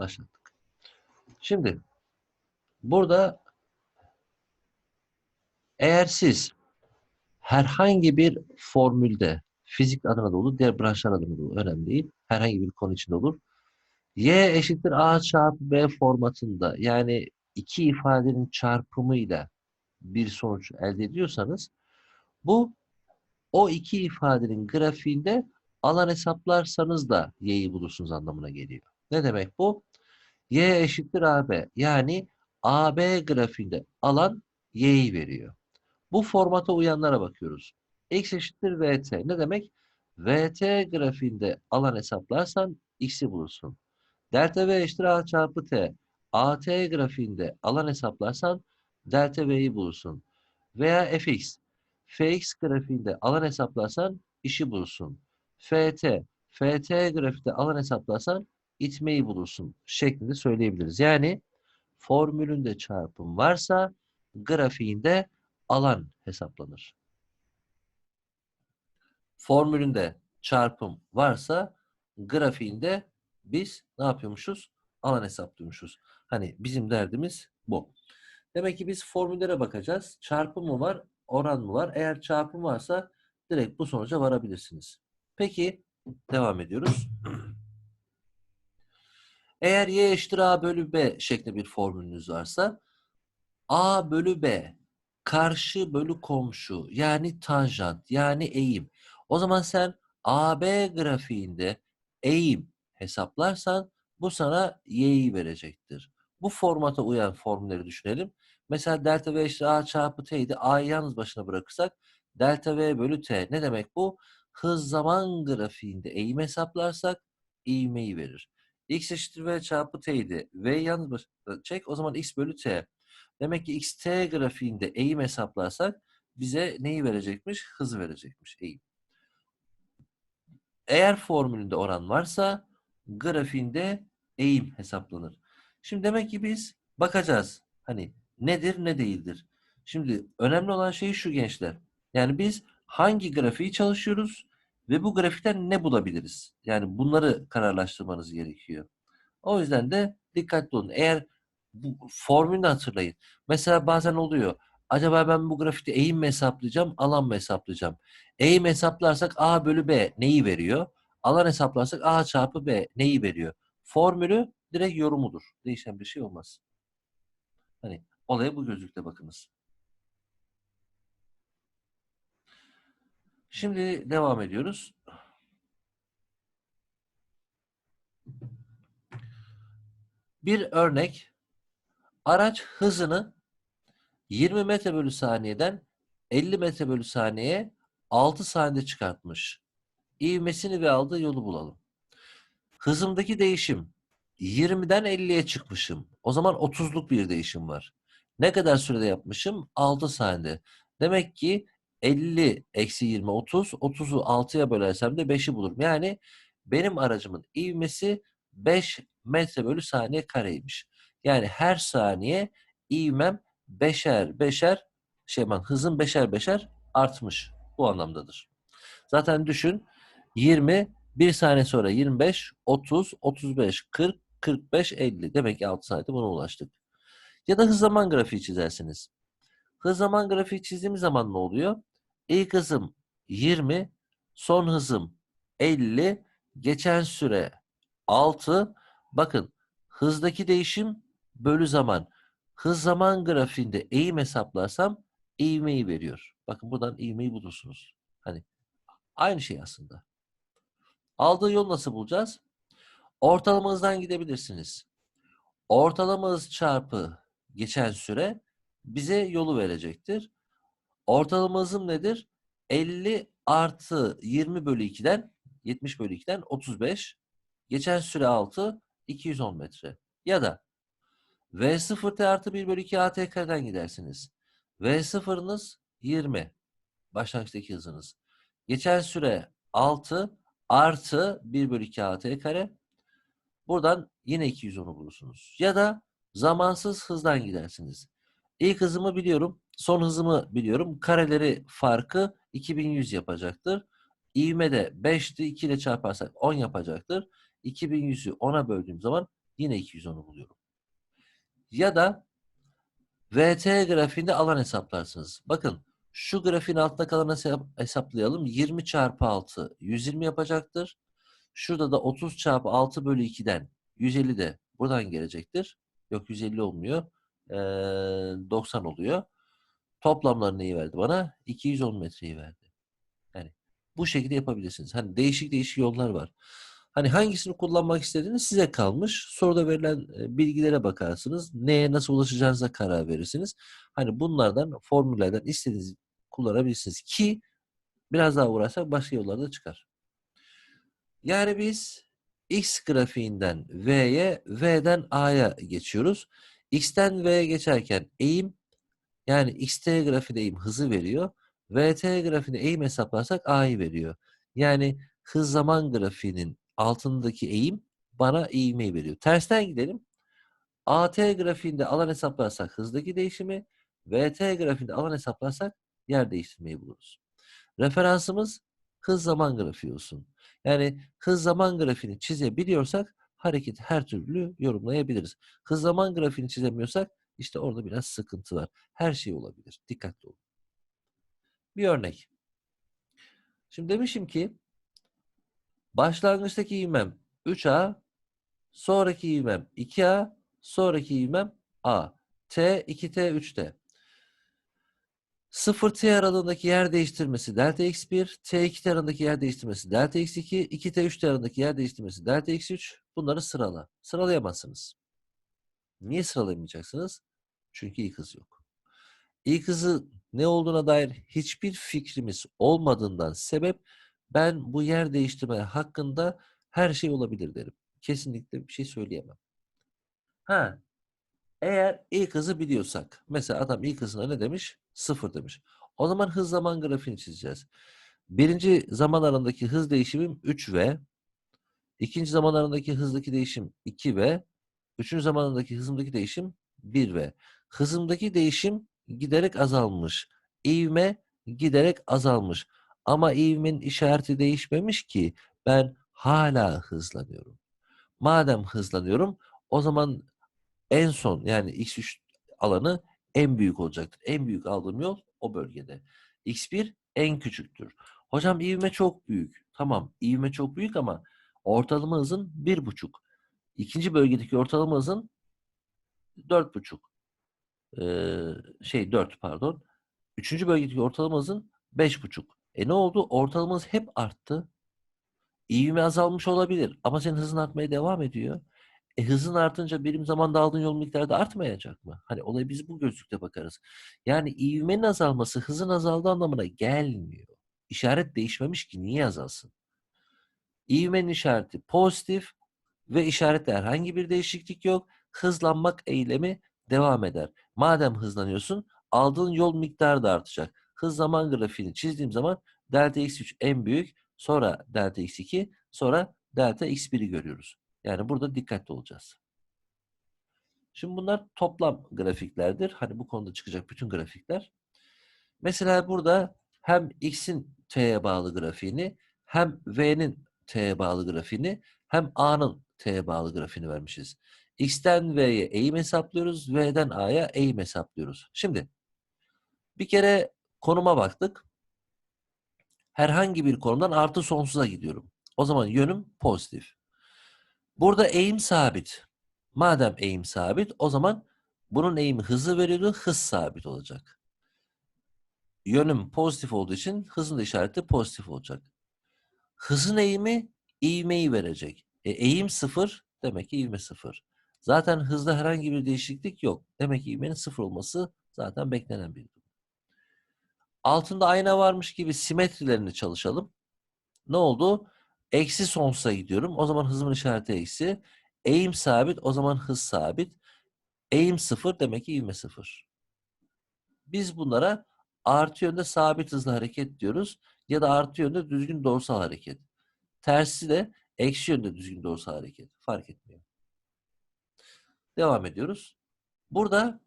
Başlattık. Şimdi burada eğer siz herhangi bir formülde fizik adına da olur, diğer branşlar adına da olur. Önemli değil. Herhangi bir konu içinde olur. Y eşittir A çarpı B formatında yani iki ifadenin çarpımıyla bir sonuç elde ediyorsanız bu o iki ifadenin grafiğinde alan hesaplarsanız da y'yi bulursunuz anlamına geliyor. Ne demek bu? Y eşittir AB. Yani AB grafiğinde alan y'yi veriyor. Bu formata uyanlara bakıyoruz. x eşittir vt. Ne demek? vt grafiğinde alan hesaplarsan x'i bulursun. Delta v eşittir a çarpı t. at grafiğinde alan hesaplarsan delta v'yi bulursun. Veya fx. fx grafiğinde alan hesaplarsan işi bulursun. ft. ft grafikte alan hesaplarsan itmeyi bulursun şeklinde söyleyebiliriz. Yani formülünde çarpım varsa grafiğinde alan hesaplanır. Formülünde çarpım varsa grafiğinde biz ne yapıyormuşuz? Alan hesaplıyormuşuz. Hani bizim derdimiz bu. Demek ki biz formüllere bakacağız. Çarpım mı var, oran mı var? Eğer çarpım varsa direkt bu sonuca varabilirsiniz. Peki devam ediyoruz. Eğer y eşittir a bölü b şeklinde bir formülünüz varsa a bölü b karşı bölü komşu yani tanjant yani eğim. O zaman sen AB grafiğinde eğim hesaplarsan bu sana y'yi verecektir. Bu formata uyan formülleri düşünelim. Mesela delta v eşittir a çarpı t'ydi. A'yı yalnız başına bırakırsak delta v bölü t. Ne demek bu? Hız zaman grafiğinde eğim hesaplarsak ivmeyi verir. X eşittir v çarpı t'ydi. v yalnız başına çek. O zaman x bölü t. Demek ki xt grafiğinde eğim hesaplarsak bize neyi verecekmiş? Hızı verecekmiş eğim. Eğer formülünde oran varsa grafiğinde eğim hesaplanır. Şimdi demek ki biz bakacağız. Hani nedir ne değildir. Şimdi önemli olan şey şu gençler. Yani biz hangi grafiği çalışıyoruz ve bu grafikten ne bulabiliriz? Yani bunları kararlaştırmanız gerekiyor. O yüzden de dikkatli olun. Eğer bu formülünü hatırlayın. Mesela bazen oluyor. Acaba ben bu grafikte eğim mi hesaplayacağım, alan mı hesaplayacağım? Eğim hesaplarsak A bölü B neyi veriyor? Alan hesaplarsak A çarpı B neyi veriyor? Formülü direkt yorumudur. Değişen bir şey olmaz. Hani olaya bu gözlükle bakınız. Şimdi devam ediyoruz. Bir örnek. Araç hızını 20 metre bölü saniyeden 50 metre bölü saniyeye 6 saniyede çıkartmış. İvmesini ve aldığı yolu bulalım. Hızımdaki değişim 20'den 50'ye çıkmışım. O zaman 30'luk bir değişim var. Ne kadar sürede yapmışım? 6 saniyede. Demek ki 50 eksi 20 30. 30'u 6'ya bölersem de 5'i bulurum. Yani benim aracımın ivmesi 5 metre bölü saniye kareymiş. Yani her saniye ivmem beşer beşer şey ben hızım beşer beşer artmış. Bu anlamdadır. Zaten düşün 20 bir saniye sonra 25, 30, 35, 40, 45, 50. Demek ki 6 saniyede buna ulaştık. Ya da hız zaman grafiği çizersiniz. Hız zaman grafiği çizdiğimiz zaman ne oluyor? İlk hızım 20, son hızım 50, geçen süre 6. Bakın hızdaki değişim bölü zaman. Hız zaman grafiğinde eğim hesaplarsam eğmeyi veriyor. Bakın buradan eğmeyi bulursunuz. Hani aynı şey aslında. Aldığı yol nasıl bulacağız? Ortalama hızdan gidebilirsiniz. Ortalama hız çarpı geçen süre bize yolu verecektir. Ortalama hızım nedir? 50 artı 20 bölü 2'den 70 bölü 2'den 35. Geçen süre 6 210 metre. Ya da V0 T artı 1 bölü 2 AT kareden gidersiniz. V0'ınız 20. Başlangıçtaki hızınız. Geçen süre 6 artı 1 bölü 2 AT kare. Buradan yine 210'u bulursunuz. Ya da zamansız hızdan gidersiniz. İlk hızımı biliyorum. Son hızımı biliyorum. Kareleri farkı 2100 yapacaktır. İvme de 5'ti. 2 ile çarparsak 10 yapacaktır. 2100'ü 10'a böldüğüm zaman Yine 210'u buluyorum. Ya da VT grafiğinde alan hesaplarsınız. Bakın şu grafiğin altında kalanı hesap- hesaplayalım. 20 çarpı 6 120 yapacaktır. Şurada da 30 çarpı 6 bölü 2'den 150 de buradan gelecektir. Yok 150 olmuyor. Ee, 90 oluyor. Toplamları neyi verdi bana? 210 metreyi verdi. Yani bu şekilde yapabilirsiniz. Hani değişik değişik yollar var. Hani hangisini kullanmak istediğiniz size kalmış. Soruda verilen e, bilgilere bakarsınız. Neye nasıl ulaşacağınıza karar verirsiniz. Hani bunlardan, formüllerden istediğinizi kullanabilirsiniz ki biraz daha uğraşsak başka yollar da çıkar. Yani biz X grafiğinden V'ye, V'den A'ya geçiyoruz. X'ten V'ye geçerken eğim yani XT grafiğinde eğim hızı veriyor. VT grafiğinde eğim hesaplarsak A'yı veriyor. Yani hız zaman grafiğinin altındaki eğim bana eğimi veriyor. Tersten gidelim. AT grafiğinde alan hesaplarsak hızdaki değişimi, VT grafiğinde alan hesaplarsak yer değiştirmeyi buluruz. Referansımız hız zaman grafiği olsun. Yani hız zaman grafiğini çizebiliyorsak hareketi her türlü yorumlayabiliriz. Hız zaman grafiğini çizemiyorsak işte orada biraz sıkıntı var. Her şey olabilir. Dikkatli olun. Bir örnek. Şimdi demişim ki başlangıçtaki ivmem 3A, sonraki ivmem 2A, sonraki ivmem A. T, 2T, 3T. 0T aralığındaki yer değiştirmesi delta x1, T2T aralığındaki yer değiştirmesi delta x2, 2T, 3T aralığındaki yer değiştirmesi delta x3. Bunları sırala. Sıralayamazsınız. Niye sıralayamayacaksınız? Çünkü ilk hız yok. İlk hızı ne olduğuna dair hiçbir fikrimiz olmadığından sebep ben bu yer değiştirme hakkında her şey olabilir derim. Kesinlikle bir şey söyleyemem. Ha, eğer ilk hızı biliyorsak, mesela adam ilk hızına ne demiş? Sıfır demiş. O zaman hız zaman grafiğini çizeceğiz. Birinci zaman aralığındaki hız değişimim 3V. İkinci zaman hızdaki değişim 2V. Üçüncü zaman aralığındaki hızımdaki değişim 1V. Hızımdaki değişim giderek azalmış. İvme giderek azalmış. Ama ivmenin işareti değişmemiş ki ben hala hızlanıyorum. Madem hızlanıyorum o zaman en son yani x3 alanı en büyük olacaktır. En büyük aldığım yol o bölgede. x1 en küçüktür. Hocam ivme çok büyük. Tamam ivme çok büyük ama ortalama hızın bir buçuk. İkinci bölgedeki ortalama hızın dört buçuk. Ee, şey 4 pardon. Üçüncü bölgedeki ortalama hızın beş buçuk. E ne oldu? Ortalama hız hep arttı. İvme azalmış olabilir ama senin hızın artmaya devam ediyor. E hızın artınca birim zamanda aldığın yol miktarı da artmayacak mı? Hani olaya biz bu gözlükte bakarız. Yani ivmenin azalması hızın azaldığı anlamına gelmiyor. İşaret değişmemiş ki niye azalsın? İvmenin işareti pozitif ve işarette herhangi bir değişiklik yok. Hızlanmak eylemi devam eder. Madem hızlanıyorsun aldığın yol miktarı da artacak. Hız zaman grafiğini çizdiğim zaman delta x3 en büyük, sonra delta x2, sonra delta x1'i görüyoruz. Yani burada dikkatli olacağız. Şimdi bunlar toplam grafiklerdir. Hani bu konuda çıkacak bütün grafikler. Mesela burada hem x'in t'ye bağlı grafiğini, hem v'nin t'ye bağlı grafiğini, hem a'nın t'ye bağlı grafiğini vermişiz. x'ten v'ye eğim hesaplıyoruz, v'den a'ya eğim hesaplıyoruz. Şimdi bir kere konuma baktık. Herhangi bir konumdan artı sonsuza gidiyorum. O zaman yönüm pozitif. Burada eğim sabit. Madem eğim sabit o zaman bunun eğimi hızı veriyordu. Hız sabit olacak. Yönüm pozitif olduğu için hızın da işareti pozitif olacak. Hızın eğimi ivmeyi verecek. E, eğim sıfır demek ki ivme sıfır. Zaten hızda herhangi bir değişiklik yok. Demek ki ivmenin sıfır olması zaten beklenen bir durum. Altında ayna varmış gibi simetrilerini çalışalım. Ne oldu? Eksi sonsuza gidiyorum. O zaman hızımın işareti eksi. Eğim sabit. O zaman hız sabit. Eğim sıfır demek ki ivme sıfır. Biz bunlara artı yönde sabit hızlı hareket diyoruz. Ya da artı yönde düzgün doğrusal hareket. Tersi de eksi yönde düzgün doğrusal hareket. Fark etmiyor. Devam ediyoruz. Burada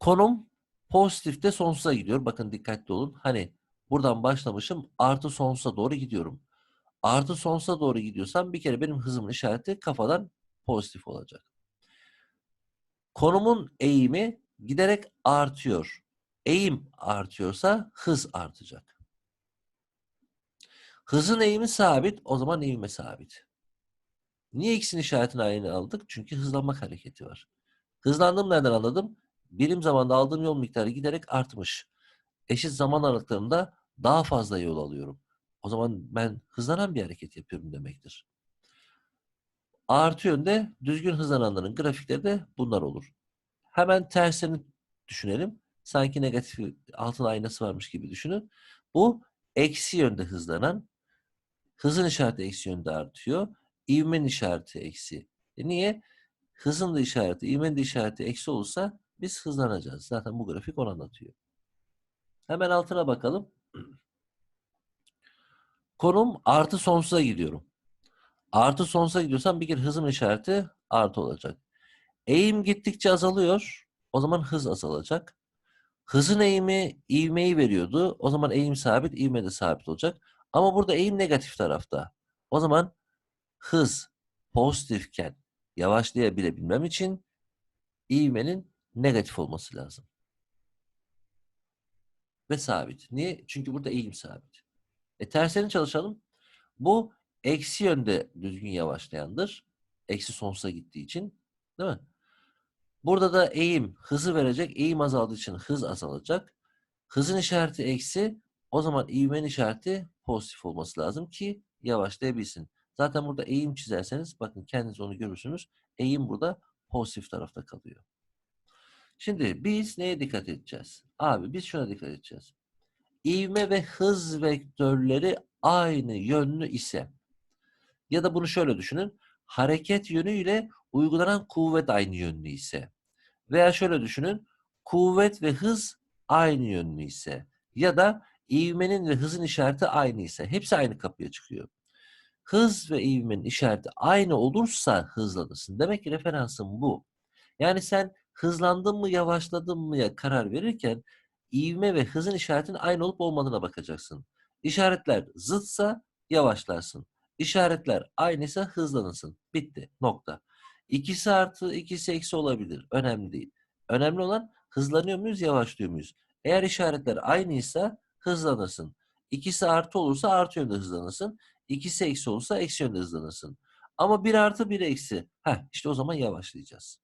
konum pozitifte sonsuza gidiyor. Bakın dikkatli olun. Hani buradan başlamışım artı sonsuza doğru gidiyorum artı sonsuza doğru gidiyorsam bir kere benim hızımın işareti kafadan pozitif olacak. Konumun eğimi giderek artıyor. Eğim artıyorsa hız artacak. Hızın eğimi sabit, o zaman eğimi sabit. Niye ikisinin işaretini aynı aldık? Çünkü hızlanmak hareketi var. Hızlandım nereden anladım? Birim zamanda aldığım yol miktarı giderek artmış. Eşit zaman aralıklarında daha fazla yol alıyorum. O zaman ben hızlanan bir hareket yapıyorum demektir. Artı yönde düzgün hızlananların grafikleri de bunlar olur. Hemen tersini düşünelim. Sanki negatif altın aynası varmış gibi düşünün. Bu eksi yönde hızlanan, hızın işareti eksi yönde artıyor. İvmenin işareti eksi. E niye? Hızın da işareti, ivmenin de işareti eksi olursa biz hızlanacağız. Zaten bu grafik onu anlatıyor. Hemen altına bakalım. Konum artı sonsuza gidiyorum. Artı sonsuza gidiyorsam bir kere hızın işareti artı olacak. Eğim gittikçe azalıyor. O zaman hız azalacak. Hızın eğimi ivmeyi veriyordu. O zaman eğim sabit, ivme de sabit olacak. Ama burada eğim negatif tarafta. O zaman hız pozitifken yavaşlayabilmem için ivmenin negatif olması lazım. Ve sabit. Niye? Çünkü burada eğim sabit. E tersini çalışalım. Bu eksi yönde düzgün yavaşlayandır. Eksi sonsuza gittiği için. Değil mi? Burada da eğim hızı verecek. Eğim azaldığı için hız azalacak. Hızın işareti eksi. O zaman ivmenin işareti pozitif olması lazım ki yavaşlayabilsin. Zaten burada eğim çizerseniz bakın kendiniz onu görürsünüz. Eğim burada pozitif tarafta kalıyor. Şimdi biz neye dikkat edeceğiz? Abi biz şuna dikkat edeceğiz. İvme ve hız vektörleri aynı yönlü ise ya da bunu şöyle düşünün. Hareket yönüyle uygulanan kuvvet aynı yönlü ise veya şöyle düşünün. Kuvvet ve hız aynı yönlü ise ya da ivmenin ve hızın işareti aynı ise hepsi aynı kapıya çıkıyor. Hız ve ivmenin işareti aynı olursa hızlanırsın. Demek ki referansın bu. Yani sen hızlandın mı yavaşladın mı karar verirken ivme ve hızın işaretinin aynı olup olmadığına bakacaksın. İşaretler zıtsa yavaşlarsın. İşaretler aynıysa hızlanırsın. Bitti. Nokta. İkisi artı, ikisi eksi olabilir. Önemli değil. Önemli olan hızlanıyor muyuz, yavaşlıyor muyuz? Eğer işaretler aynıysa hızlanırsın. İkisi artı olursa artı yönde hızlanırsın. İkisi eksi olursa eksi yönde hızlanırsın. Ama bir artı bir eksi. Heh, işte o zaman yavaşlayacağız.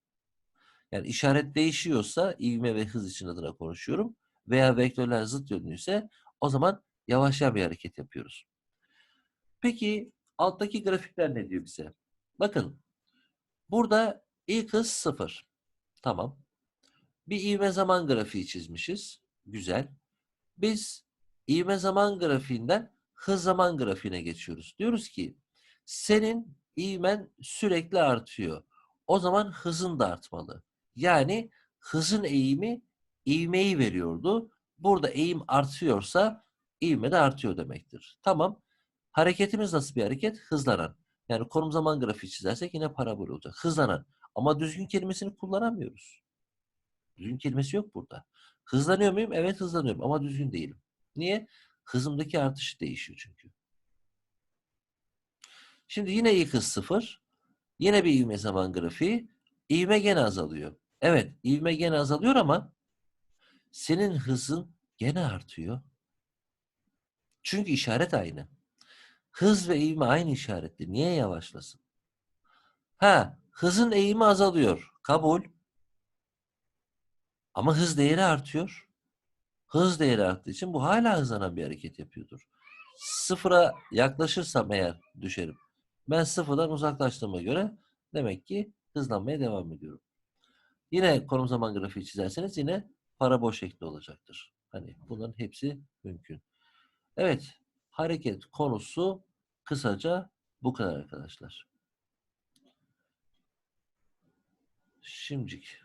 Yani işaret değişiyorsa ivme ve hız için adına konuşuyorum veya vektörler zıt yönlüyse o zaman yavaşlayan bir hareket yapıyoruz. Peki alttaki grafikler ne diyor bize? Bakın burada ilk hız sıfır. Tamam. Bir ivme zaman grafiği çizmişiz. Güzel. Biz ivme zaman grafiğinden hız zaman grafiğine geçiyoruz. Diyoruz ki senin ivmen sürekli artıyor. O zaman hızın da artmalı. Yani hızın eğimi ivmeyi veriyordu. Burada eğim artıyorsa ivme de artıyor demektir. Tamam. Hareketimiz nasıl bir hareket? Hızlanan. Yani konum zaman grafiği çizersek yine parabol olacak. Hızlanan. Ama düzgün kelimesini kullanamıyoruz. Düzgün kelimesi yok burada. Hızlanıyor muyum? Evet hızlanıyorum ama düzgün değilim. Niye? Hızımdaki artış değişiyor çünkü. Şimdi yine ilk hız sıfır. Yine bir ivme zaman grafiği. İvme gene azalıyor. Evet ivme gene azalıyor ama senin hızın gene artıyor. Çünkü işaret aynı. Hız ve eğimi aynı işaretli. Niye yavaşlasın? Ha, hızın eğimi azalıyor. Kabul. Ama hız değeri artıyor. Hız değeri arttığı için bu hala hızlanan bir hareket yapıyordur. Sıfıra yaklaşırsam eğer düşerim. Ben sıfırdan uzaklaştığıma göre demek ki hızlanmaya devam ediyorum. Yine konum zaman grafiği çizerseniz yine parabol şekli olacaktır. Hani bunların hepsi mümkün. Evet, hareket konusu kısaca bu kadar arkadaşlar. Şimdilik